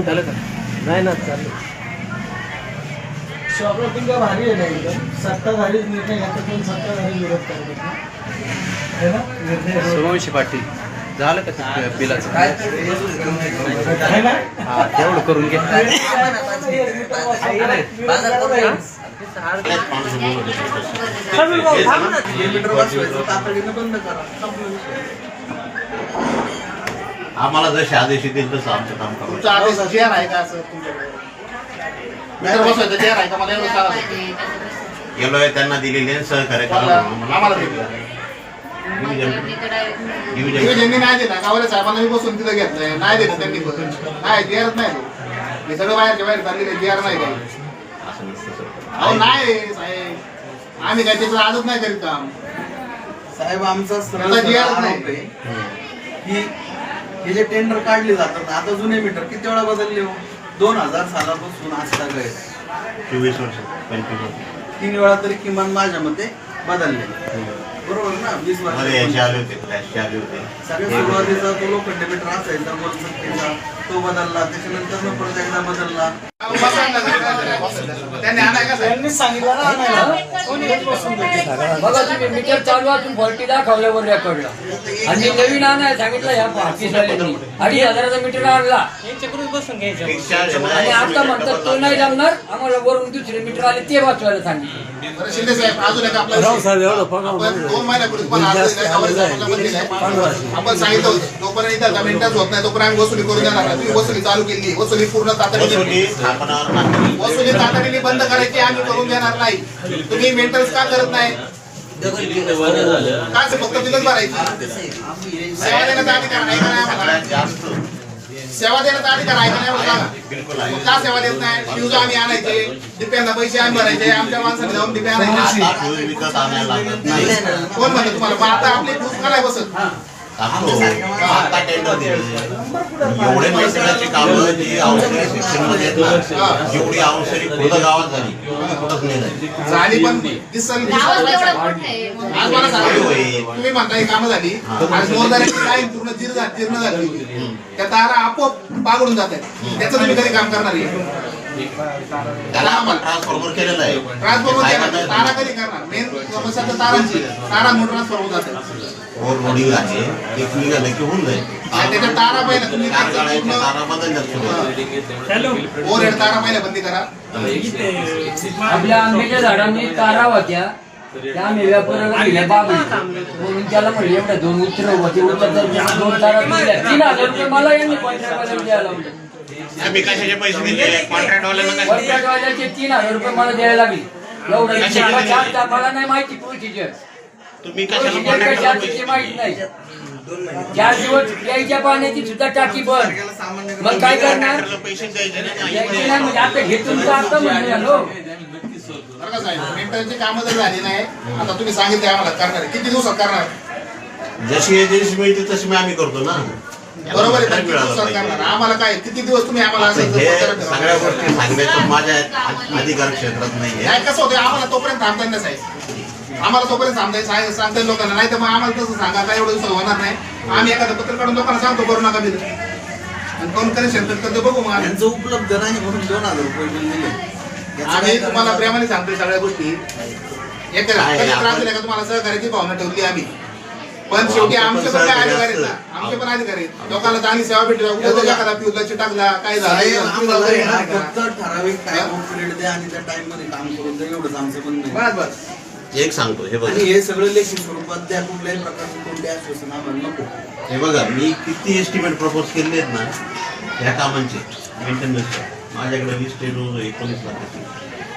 झालं का नाही ना चालू शॉपरायटिंग का भारी आहे ना एकदम. सत्ताधारी निर्णय घेतात पण सत्ताधारी विरोध करतात ना है ना? निर्णय सोमवंशी पाटील. झालं का ते बिलाचं? है ना? हा तेवढं करून घे. आम्हाला जसे आदेश येतील तसं आमचं काम करू. तुमचा आदेश चेअर आहे का असं तुमच्याकडे? बसवायचं चेअर आहे का? मला एवढं सांगा. गेलोय त्यांना दिलेले सहकार्य करा म्हणून आम्हाला डिव्हिजन नाही दिला गावाला साहेबांना मी बसून तिथं घेतलंय. नाही दिलं त्यांनी पण नाही जीआरच नाही. तो. हे सगळं बाहेरच्या बाहेर चाललेलं जीआर नाही काही. असं नसतं सर. अहो नाही साहेब. आम्ही काय त्याचं आजच नाही करीत काम. साहेब आमचा सरळ त्याला सरळ GR नाही. आरोप आहे की हे जे टेंडर काढले जातात आता जुने मीटर किती वेळा बदलले हो? दोन हजार सालापासून आज आहे. चोवीस वर्ष पंचवीस तीन वेळा तरी किमान माझ्या मते बदलले. बरोबर ना? वीस वर्ष. आले होते फ्लॅशचे आले होते. सगळ्यात सुरुवातीचा तो लोखंड मीटर असायचा गोलसंख्येचा तो बदलला त्याच्यानंतर परत एकदा बदलला. त्यांनी आणाय का साहेब त्यांनीच सांगितलं ना आणायला कोणी येत बसून देते बघा तुम्ही मीटर चालू असून फॉल्टी दाखवल्यावर रेकॉर्डला आणि नवीन आणाय सांगितलं या ऑफिसवाल्यांनी अडीच हजाराचा मीटर आणला आणि आता म्हणतात तो नाही जमणार आम्हाला वरून दुसरे मीटर आले ते वाचवायला सांगितलं शिंदे साहेब अजून एक आपला राव विषय. साहेब, एवढं पगार आपण. दोन महिन्यापूर्वी आज जास्त आहे. पंधराशे. सांगितलं होतं तोपर्यंत इथं का मिनिटात होत नाही तोपर्यंत आम्ही वसुली करून देणार नाही तुम्ही वसुली चालू केली वसुली पूर्ण तातडीने वसुली. वसुली तातडीने बंद करायची आम्ही करून देणार नाही. तुम्ही मेंटेनन्स का करत नाही? का फक्त बिलच भरायची? सेवा देण्याचा अधिकार आहे का नाही आम्हाला? सेवा देण्याचा अधिकार आहे का नाही मग का सेवा देत नाही? फ्यूज आम्ही आणायचे डिप्यांना पैसे आम्ही भरायचे आमच्या माणसाने जाऊन डिप्या आणायचे. नाही. कोण म्हणतो तुम्हाला? मग आता आपले फ्यूज कराय बसत? टाकतो. आता टेंडर दिले एवढे मेंटेनन्सची कामं जी औषधी शिक्षणमध्ये जेवढी गावात झाली. ती कुठंच नाही झाली. पण दिसल गावात एवढं मोठं आहे? आज मला सांगा. होय. तुम्ही म्हणता कामं झाली. आज मोरदाऱ्याची लाईन पूर्ण जीर्ण झाली जीर्ण झाली. होती. त्या तारा आपोआप पागडून जात आहेत. त्याचं तुम्ही कधी काम करणार आहे? त्याला आपण ट्रान्सफॉर्मर केलेलं आहे. ट्रान्सफॉर्मर साहेबांना- तारा कधी करणार? मेन समस्या तर तारांची. तारा मोठं ट्रान्सफॉर होत जाते. ओव्हर लोडिंग आहे. एक निघालं की होऊन जाईल. आणि त्याच्या तारा पहिल्या तुम्ही चार गाड्यांच्या तारा बदलल्यात सुरुवात. ओव्हरहेड तारा पहिल्या बंदी करा. आपल्या आंब्याच्या झाडांनी तारा होत्या. त्या आम्ही दिल्या बाबा म्हणून त्याला म्हणले एवढ्या दोन होते उतर दोन तारा तुटल्या तीन हजार रुपये मला यांनी कॉन्ट्रॅक्टवाल्याला द्यायला लावले. आम्ही कशाचे पैसे दिले? कॉन्ट्रॅक्टवाल्याचे तीन हजार रुपये मला द्यायला लागले. एवढं चार- चार- चार- मला नाही माहिती प्रोसिजर तुम्ही कशाला माहिती नाही. चार दिवस प्यायच्या पाण्याची सुद्धा टाकी बंद. मग काय करणार? पैसे द्यायचे नाही म्हणजे आता घेतून तर आता म्हणूया लो बरं का साहेब? मेंटेनची कामं जर झाली नाही आता तुम्ही सांगितले आम्हाला करणार. आहे. किती दिवसात करणार? जशी एजन्सी मिळते तशी मी आम्ही करतो ना. बरोबर आहे किती दिवसात. करणार? आम्हाला काय किती दिवस तुम्ही आम्हाला असं हे सगळ्या गोष्टी सांगण्याचं माझ्या अधिकार क्षेत्रात नाही कसं होतं आम्हाला तोपर्यंत थांबता येत नाही साहेब. आम्हाला तोपर्यंत थांबता सांग- सांगता येईल लोकांना. नाही तर मग आम्हाला तसं सांगा. काय एवढं होणार नाही. आम्ही एखादं पत्र काढून लोकांना सांगतो करू नका बिल. आणि कोण कनेक्शन तर ते बघू मग आम्ही. उपलब्ध नाही म्हणून दोन हजार रुपये बिल दिले. आम्ही तुम्हाला? प्रेमाने सांगतोय सगळ्या गोष्टी. एक त्रास दिला का तुम्हाला? सहकार्याची भावना ठेवली आम्ही. पण शेवटी आमचे पण काय अधिकारी आमचे पण अधिकारी. लोकांना चांगली सेवा भेटली एखादा चिटाकला काय झालं? फक्त ठराविक टाइम पिरियड द्या आणि त्या टाइममध्ये काम करून द्या. एवढंच आमचं पण नाही बस बस. एक सांगतो हे बघा. आणि हे सगळं लेखी स्वरूपात द्या कुठल्याही प्रकारचं कोणते आश्वासन आम्हाला नको. हे बघा मी किती एस्टिमेट प्रपोज केले आहेत ना ह्या कामांचे मेंटेनन्सचे माझ्याकडे वीस ते रोज एकोणीस लाखाचे.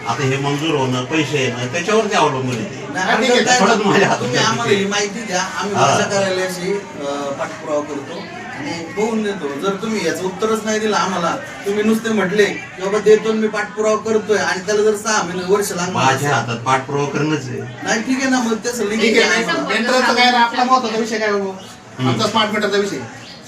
आता हे मंजूर होणं पैसे येणं त्याच्यावरती अवलंबून येते नाही, आम्ही ठीक आहे. काय थोडंच करतो, माझ्या हातात तुम्ही आहे. आम्हाला ही माहिती द्या. आम्ही हा. भाषा कार्यालयाशी अं, पाठपुरावा करतो. आणि बघून देतो. जर तुम्ही याचं उत्तरच नाही दिलं आम्हाला तुम्ही नुसते म्हटले की बाबा देतो आणि मी पाठपुरावा करतोय आणि त्याला जर सहा महिने वर्ष लागणार माझ्या हातात पाठपुरावा करणंच आहे. नाही ठीक आहे ना मग त्याचं लिंक ठीक आहे आम्हाला. मेंटरचा काय ना आपला महत्त्वाचा विषय काय आमचा स्मार्ट मीटरचा विषय.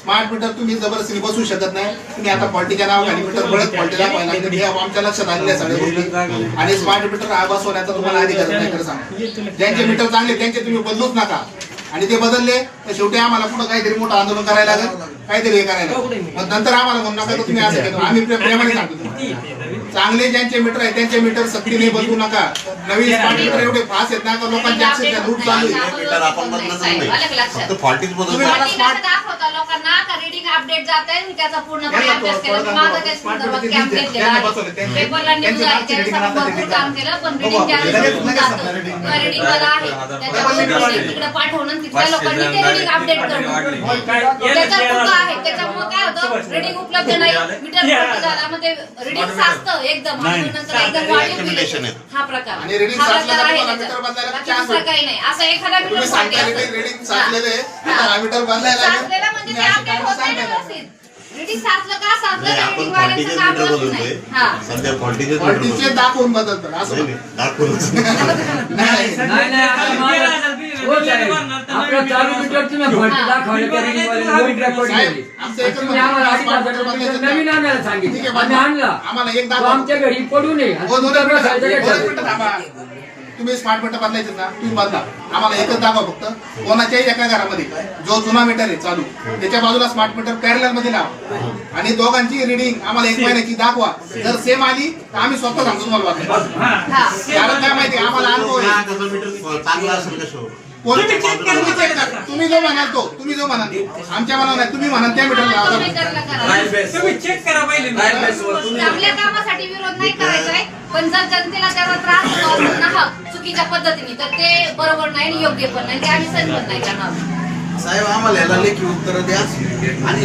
स्मार्ट मीटर तुम्ही जबरदस्तीने बसवू शकत नाही. तुम्ही आता फॉल्टीच्या नावाखाली मीटर बळत फॉल्टी दाखवायला लागले. हे आमच्या लक्षात आलेल्या आहे सगळ्या गोष्टी आणि स्मार्ट मीटर हा बसवण्याचा तुम्हाला अधिकार नाही खरं सांगा. ज्यांचे मीटर चांगले त्यांचे तुम्ही बदलूच नका. आणि ते बदलले तर शेवटी आम्हाला पुढे काहीतरी मोठं आंदोलन करायला लागेल काहीतरी हे करायला मग नंतर आम्हाला म्हणू नका तर तुम्ही असं केलं आम्ही प्रे- प्रेमाने सांगतो. चांगले ज्यांचे मीटर आहेत त्यांचे मीटर सक्तीने बदलू नका नवीन स्मार्ट मीटर एवढे फास्ट आहेत ना का लोकांचे अक्षरशः लूट चालू आहे मीटर आपण बदलत नाही फक्त फॉल्टीच बदलतो तुम्ही मला आणि कसं दाखवता लोकांना का reading update जात आहे, मी त्याचा पूर्णपणे यांना अभ्यास केला. थोडं- माझं थोडं त्या smart संदर्भात meter camp दिसते. घेतलेला यांना आहे. बसवलं. त्यांची- पेपरला news त्यांची आहे, मागची reading त्याच्यासाठी आता भरपूर reading काम केलं, पण बघू reading आपण. ज्यावेळेस लगेच- होऊन लगेच जातं, समजा reading. किंवा reading वाला आहे, त्याच्यावर तिकडे पाठवून आणि तिथल्या लोकांनी ते reading update करणं. त्याच्यात चुका आहेत, त्याच्यामुळे काय होतं, reading उपलब्ध नाही, मीटर फॉल्टी झाला, मग ते reading साचतं एकदम, नंतर वाढीव येतं. येतं. हा प्रकार आणि reading हा साचलं प्रकार तर आहे तुम्हाला त्याच्यात. मीटर बदलायला बाकी chance दुसरं भेटतो. काही नाही असं एखादा मीटर तुम्ही फॉल्टी सांगता असेल. reading. साचलेलं आहे हा. आता मीटर बदलायला लागेल. साचलेलं म्हणजे ते update होत नाही. व्यवस्थित. Reading साचलं का? साचलं नाही ते आपण reading वाल्यांचं फॉल्टीचेच काम मीटर होत बदलतोय. नाही. सध्या फॉल्टीचेच मीटर क्वालिटीचे बदलतोय. दाखवून बदलतात असं नाही नाही, दाखवूनच. नाही नाही नाही आता माझं- हो साहेब, आपलं चालू मीटर तुम्ही भरती दाखवलं त्या reading वाल्याला नवीन record साहेब, मध्ये. आमचं एकच तुम्ही आम्हाला नवीन आणायला ठीक सांगितलं आहे, आम्ही आणला. आम्हाला एक तो दाखवा आमच्या घरी पडू नये. आणि हो, दोन तुमचा मिनिटं बसायचा थांबा. दोन याच्यात. मिनिटं थांबा. तुम्ही स्मार्ट मीटर बदलायचे ना तुम्ही बदला. आम्हाला एकच दाखवा फक्त. कोणाच्याही एका घरामध्ये जो जुना मीटर आहे चालू त्याच्या बाजूला स्मार्ट मीटर पॅरलमध्ये लावा. आणि दोघांची रिडिंग आम्हाला एक महिन्याची दाखवा. जर सेम आली तर आम्ही स्वतः सांगतो तुम्हाला. हा. कारण काय माहिती आम्हाला अनुभव आहे. हा, मीटर चांगला असेल करा, तुम्ही करा. तुम्ही जो म्हणाल तो तुम्ही जो म्हणाल आमच्या मनावर नाही तुम्ही म्हणाल त्या मीटरला लावा. करा. कामासाठी विरोध नाही करायचा आहे पण जर जनतेला त्याचा त्रास होतो असेल ना हा, चुकीच्या पद्धतीने तर ते बरोबर नाही आणि योग्य पण नाही ते आम्ही सहन नाही करणार. साहेब आम्हाला याला लेखी उत्तर द्या. आणि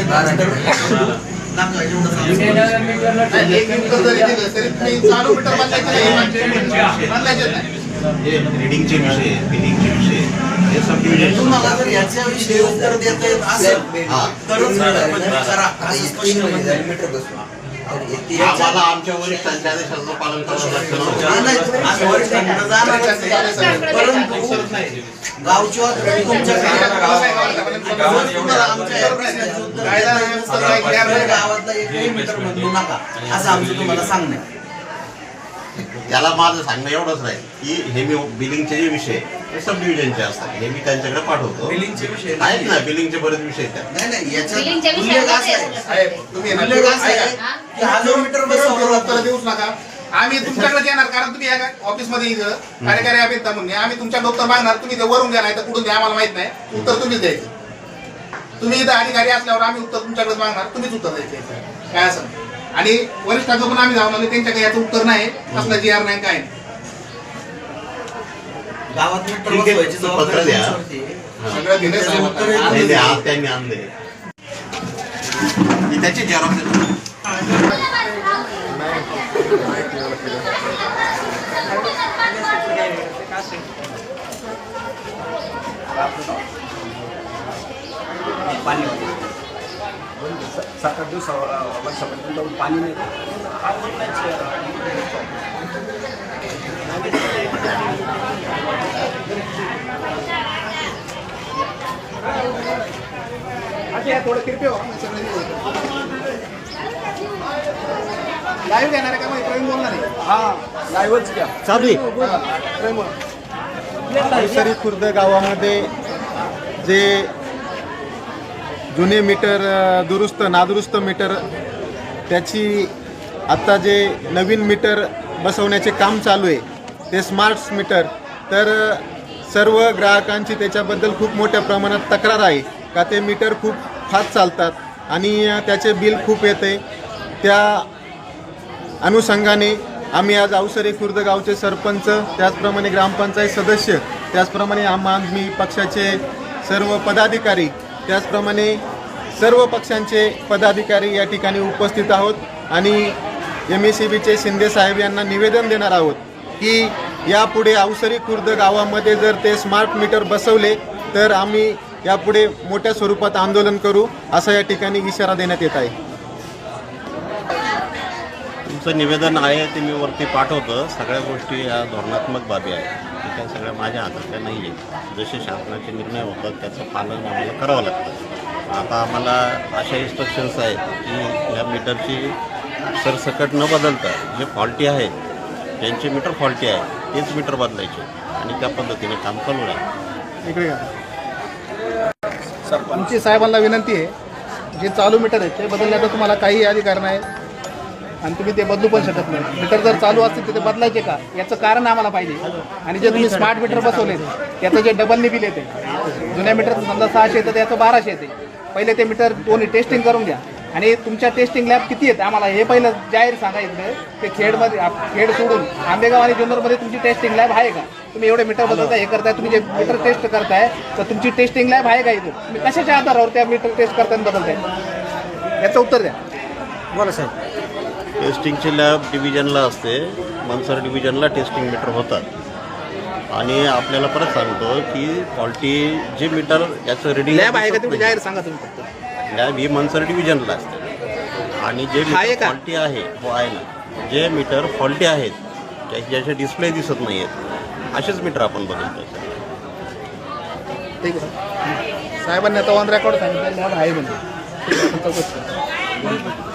हे रिडिंगचे विषय बिलिंगचे विषय हे सब डिव्हिजन तुम्हाला जर याच्याविषयी उत्तर देता येत असेल. तरच मीटर करा. आम्हाला आमच्या वरिष्ठांच्या पालन. परंतु गावच्या गावातला एकही मीटर बदलू नका. असं आमचं तुम्हाला सांगणं. त्याला माझं सांगणं एवढंच राहील की हे मी बिलिंगचे जे विषय हे सब डिव्हिजनचे असतात. हे मी त्यांच्याकडे पाठवतो. बिलिंगचे विषय आहेत. ना बिलिंगचे बरेच विषय आहेत. त्यात नाही नाही याच्यात बिलिंगच्या उल्लेख असा विषयामध्ये आहे. साहेब तुम्ही ना- उल्लेख असा आहे. ऐका. की हा जो मीटर बसवला उत्तर देऊच नका. आम्ही तुमच्याकडे येणार कारण तुम्ही या ऑफिसमध्ये इथं कार्यकारी अभियंता म्हणून. आम्ही तुमच्याकडे उत्तर मागणार तुम्ही ते वरून द्या नाही तर कुठून द्या आम्हाला माहीत नाही. उत्तर तुम्हीच द्यायचं. तुम्ही इथं अधिकारी असल्यावर आम्ही उत्तर तुमच्याकडे मागणार तुम्हीच उत्तर द्यायचं. काय असं आणि वरिष्ठांचं पण आम्ही जाऊन आलो त्यांच्याकडे याचं उत्तर नाही. कसलं जी आर नाही काय. गावात ठीक आहे, पत्र द्या. सगळं साहेब आता. नाही, आज त्यांनी आणले मी त्याची झेरॉक्स सात आठ दिवस वर्षापर्यंत जाऊन पाणी नाही. थोडं कृपया लाईव्ह घेणार आहे का मग? प्रवीण बोलणार आहे. हा लाईव्हच घ्या. चालू हा, प्रवीण बोल. अवसरी खुर्द गावामध्ये जे जुने मीटर दुरुस्त नादुरुस्त मीटर त्याची आत्ता जे नवीन मीटर बसवण्याचे काम चालू आहे ते स्मार्ट मीटर तर सर्व ग्राहकांची त्याच्याबद्दल खूप मोठ्या प्रमाणात तक्रार आहे का ते मीटर खूप फास्ट चालतात आणि त्याचे बिल खूप येते. त्या अनुषंगाने आम्ही आज अवसरे खुर्द गावचे सरपंच त्याचप्रमाणे ग्रामपंचायत सदस्य त्याचप्रमाणे आम आदमी पक्षाचे सर्व पदाधिकारी त्याचप्रमाणे सर्व पक्षांचे पदाधिकारी या ठिकाणी उपस्थित आहोत आणि एम एस सी बीचे शिंदे साहेब यांना निवेदन देणार आहोत की यापुढे अवसरी खुर्द गावामध्ये जर ते स्मार्ट मीटर बसवले तर आम्ही यापुढे मोठ्या स्वरूपात आंदोलन करू असा या ठिकाणी इशारा देण्यात येत आहे. तुमचं निवेदन आहे ते मी वरती पाठवतो. सगळ्या गोष्टी या धोरणात्मक बाबी आहेत. काय सगळ्या माझ्या हातातल्या नाही आहेत जसे शासनाचे निर्णय होतात त्याचं पालन आम्हाला करावं लागतं. आता आम्हाला अशा इन्स्ट्रक्शन्स आहेत की या मीटरची सरसकट न बदलता जे फॉल्टी आहेत त्यांचे मीटर फॉल्टी आहे तेच मीटर बदलायचे आणि त्या पद्धतीने काम चालू राहील. इकडे सर आमची साहेबांना विनंती आहे जे चालू मीटर आहे ते बदलण्याचा तुम्हाला काही अधिकार नाही. आणि तुम्ही ते बदलू पण शकत नाही. मीटर जर चालू असतील तर ते बदलायचे का? याचं कारण आम्हाला पाहिजे. आणि जे तुम्ही स्मार्ट मीटर बसवले त्याचं जे डबलने बिल येते जुन्या मीटरचं समजा सहाशे येतं त्याचं बाराशे येते. पहिले ते मीटर दोन्ही टेस्टिंग करून घ्या. आणि तुमच्या टेस्टिंग लॅब किती आहेत? आम्हाला हे पहिलं जाहीर सांगायचं ते खेडमध्ये खेड सोडून. आंबेगाव आणि जुन्नरमध्ये तुमची टेस्टिंग लॅब आहे का? तुम्ही एवढे मीटर बदलता हे करताय तुम्ही जे मीटर टेस्ट करताय तर तुमची टेस्टिंग लॅब आहे का इथं? तुम्ही कशाच्या आधारावर त्या मीटर टेस्ट करताय आणि बदलताय? याचं उत्तर द्या. बोला साहेब. टेस्टिंगची लॅब डिव्हिजनला असते. मनसर डिव्हिजनला टेस्टिंग मीटर होतात. आणि आपल्याला परत सांगतो की फॉल्टी जे मीटर याचं रिडिंग लॅब आहे का जाहीर सांगा तुम्ही फक्त. लॅब ही मनसर डिव्हिजनला असते. आणि जे आहे मीटर का? फॉल्टी आहे हो आहे ना. जे मीटर फॉल्टी आहेत ज्याचे डिस्प्ले दिसत नाही आहेत असेच मीटर आपण बदलतो ठीक आहे. साहेबांनी आता ऑन रेकॉर्ड सांगितलं लॅब आहे म्हणजे.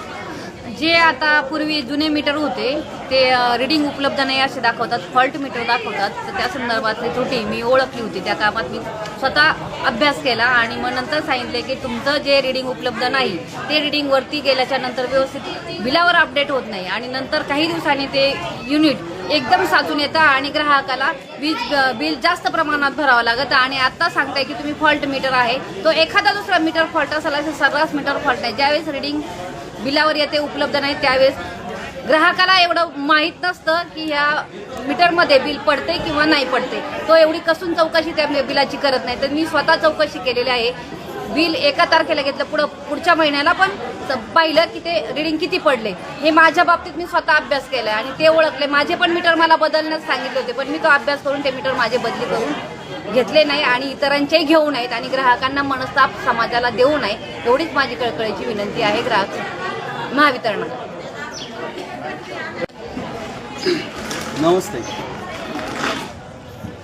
जे आता पूर्वी जुने मीटर होते ते रिडिंग उपलब्ध नाही असे दाखवतात फॉल्ट मीटर दाखवतात. तर त्या संदर्भातली त्रुटी मी ओळखली होती. त्या कामात मी स्वतः अभ्यास केला आणि मग नंतर सांगितले की तुमचं जे रिडिंग उपलब्ध नाही ते रीडिंगवरती गेल्याच्यानंतर व्यवस्थित बिलावर अपडेट होत नाही. आणि नंतर काही दिवसांनी ते युनिट एकदम साचून येतं आणि ग्राहकाला वीज बिल जास्त प्रमाणात भरावं लागतं. आणि आत्ता सांगताय की तुम्ही फॉल्ट मीटर आहे. तो एखादा दुसरा मीटर फॉल्ट असेल असं सर्रास मीटर फॉल्ट नाही ज्यावेळेस रिडिंग बिलावर येते उपलब्ध नाही त्यावेळेस. ग्राहकाला एवढं माहीत नसतं की ह्या मीटरमध्ये बिल पडते किंवा नाही पडते तो एवढी कसून चौकशी त्या बिलाची करत नाही. तर मी स्वतः चौकशी केलेली आहे. बिल एका तारखेला घेतलं पुढं पुढच्या महिन्याला पण पाहिलं की ते रिडिंग किती पडले. हे माझ्या बाबतीत मी स्वतः अभ्यास केला आणि ते ओळखले. माझे पण मीटर मला बदलण्यास सांगितले होते पण मी तो अभ्यास करून ते मीटर माझे बदली करून घेतले नाही आणि इतरांचेही घेऊ नयेत आणि ग्राहकांना मनस्ताप समाजाला देऊ नये एवढीच माझी कळकळीची विनंती आहे ग्राहक महावितरणाला नमस्ते.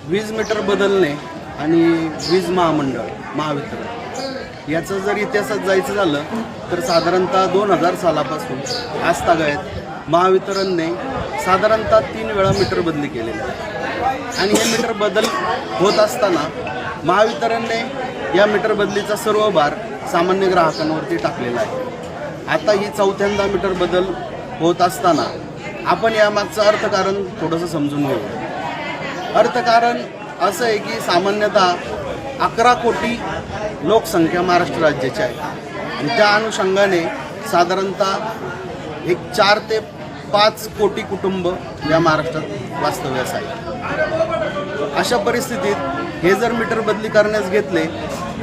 वीज मीटर बदलणे आणि वीज महामंडळ महावितरण. याचं जर इतिहासात जायचं झालं तर साधारणतः दोन हजार सालापासून आजतागायत महावितरणने साधारणतः तीन वेळा मीटर बदली केलेली आहे. आणि हे मीटर बदल होत असताना महावितरणने या मीटर बदलीचा सर्व भार सामान्य ग्राहकांवरती टाकलेला आहे. आता ही चौथ्यांदा मीटर बदल होत असताना आपण यामागचं अर्थकारण थोडंसं समजून घेऊ अर्थकारण असं आहे की सामान्यतः अकरा कोटी लोकसंख्या महाराष्ट्र राज्याची आहे. आणि त्या अनुषंगाने साधारणतः एक चार ते पाच कोटी कुटुंब या महाराष्ट्रात वास्तव्यास आहे अशा परिस्थितीत हे जर मीटर बदली करण्यास घेतले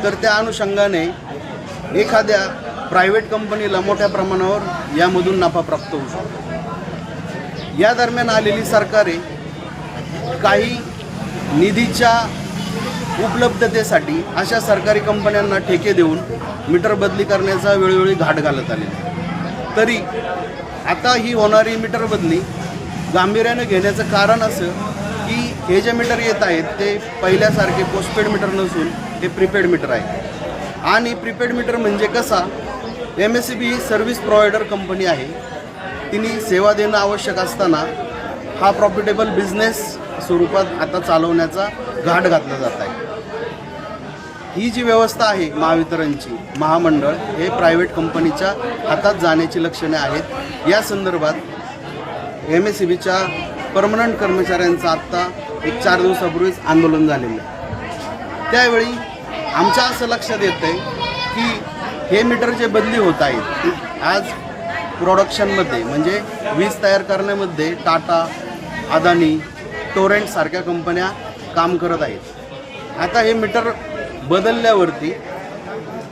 तर त्या अनुषंगाने एखाद्या प्रायव्हेट कंपनीला मोठ्या प्रमाणावर यामधून नफा प्राप्त होऊ शकतो. या दरम्यान आलेली सरकारे काही निधीच्या उपलब्धतेसाठी अशा सरकारी कंपन्यांना ठेके देऊन मीटर बदली करण्याचा वेळोवेळी घाट घालत आले तरी आता ही होणारी मीटर बदली गांभीर्यानं घेण्याचं कारण असं की हे जे मीटर येत आहेत ते पहिल्यासारखे पोस्टपेड मीटर नसून हे प्रीपेड मीटर आहे. आणि प्रीपेड मीटर म्हणजे कसा? एम एस सी बी ही सर्व्हिस प्रोव्हायडर कंपनी आहे. तिने सेवा देणं आवश्यक असताना हा प्रॉफिटेबल बिझनेस स्वरूपात आता चालवण्याचा घाट घातला जात आहे. ही जी व्यवस्था आहे महावितरणची महामंडळ हे प्रायव्हेट कंपनीच्या हातात जाण्याची लक्षणे आहेत. या संदर्भात एम एस सी बीच्या परमनंट कर्मचाऱ्यांचं आत्ता एक चार दिवसापूर्वीच आंदोलन झालेलं आहे. त्यावेळी आमच्या असं लक्षात येतं आहे हे मीटर जे बदली होत आहेत. आज प्रोडक्शनमध्ये म्हणजे वीज तयार करण्यामध्ये टाटा अदानी टोरेंटसारख्या कंपन्या काम करत आहेत. आता हे मीटर बदलल्यावरती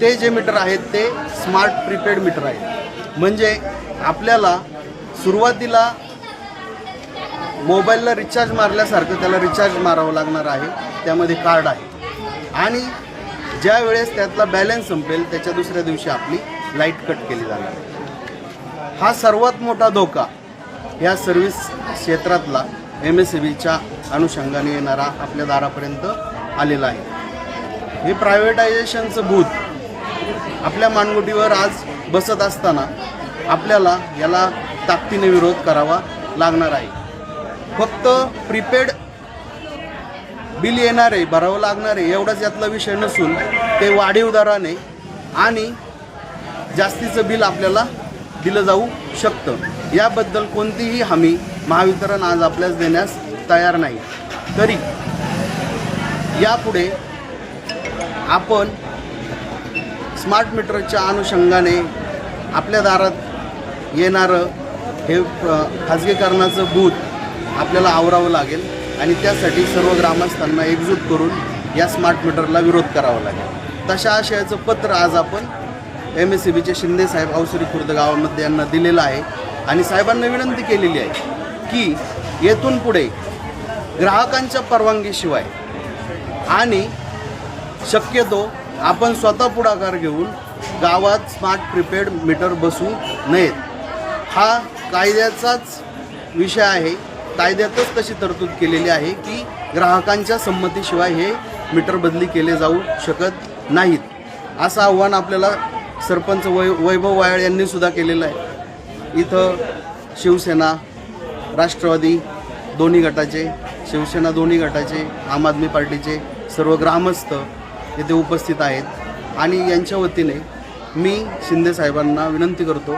ते जे मीटर आहेत ते स्मार्ट प्रीपेड मीटर आहेत. म्हणजे आपल्याला सुरुवातीला मोबाईलला रिचार्ज मारल्यासारखं त्याला रिचार्ज मारावं लागणार आहे. त्यामध्ये कार्ड आहे. आणि ज्या वेळेस त्यातला बॅलन्स संपेल त्याच्या दुसऱ्या दिवशी आपली लाइट कट केली जाणार. हा सर्वात मोठा धोका या सर्व्हिस क्षेत्रातला एम एस सी बीच्या अनुषंगाने येणारा आपल्या दारापर्यंत आलेला आहे. हे प्रायव्हेटायझेशनचं भूत आपल्या मानगुटीवर आज बसत असताना आपल्याला याला ताकदीने विरोध करावा लागणार आहे. फक्त प्रीपेड बिल येणारे भरावं लागणारे एवढाच यातला विषय नसून ते वाढीव दराने आणि जास्तीचं बिल आपल्याला दिलं जाऊ शकतं. याबद्दल कोणतीही हमी महावितरण आज आपल्यास देण्यास तयार नाही. तरी यापुढे आपण स्मार्ट मीटरच्या अनुषंगाने आपल्या दारात येणारं हे खाजगीकरणाचं बूथ आपल्याला आवरावं लागेल. आणि त्यासाठी सर्व ग्रामस्थांना एकजूट करून या स्मार्ट मीटरला विरोध करावा लागेल. तशा आशयाचं पत्र आज आपण एम एस सी बीचे शिंदे साहेब अवसरी खुर्द गावामध्ये यांना दिलेलं आहे. आणि साहेबांना विनंती केलेली आहे की येथून पुढे ग्राहकांच्या परवानगीशिवाय आणि शक्यतो आपण स्वतः पुढाकार घेऊन गावात स्मार्ट प्रिपेड मीटर बसू नयेत. हा कायद्याचाच विषय आहे. कायद्यातच तशी तरतूद केलेली आहे की ग्राहकांच्या संमतीशिवाय हे मीटर बदली केले जाऊ शकत नाहीत. असं आव्हान आपल्याला सरपंच वै वैभव वायाळ यांनी सुद्धा केलेलं आहे. इथं शिवसेना राष्ट्रवादी दोन्ही गटाचे शिवसेना दोन्ही गटाचे आम आदमी पार्टीचे सर्व ग्रामस्थ येथे उपस्थित आहेत. आणि यांच्या वतीने मी शिंदे साहेबांना विनंती करतो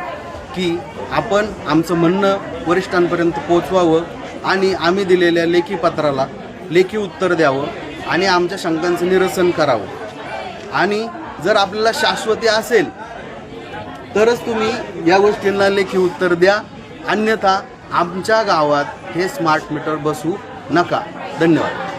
की आपण आमचं म्हणणं वरिष्ठांपर्यंत पोचवावं. आणि आम्ही दिलेल्या लेखी पत्राला लेखी उत्तर द्यावं आणि आमच्या शंकांचं निरसन करावं. आणि जर आपल्याला शाश्वती असेल तरच तुम्ही या गोष्टींना लेखी उत्तर द्या. अन्यथा आमच्या गावात हे स्मार्ट मीटर बसू नका. धन्यवाद.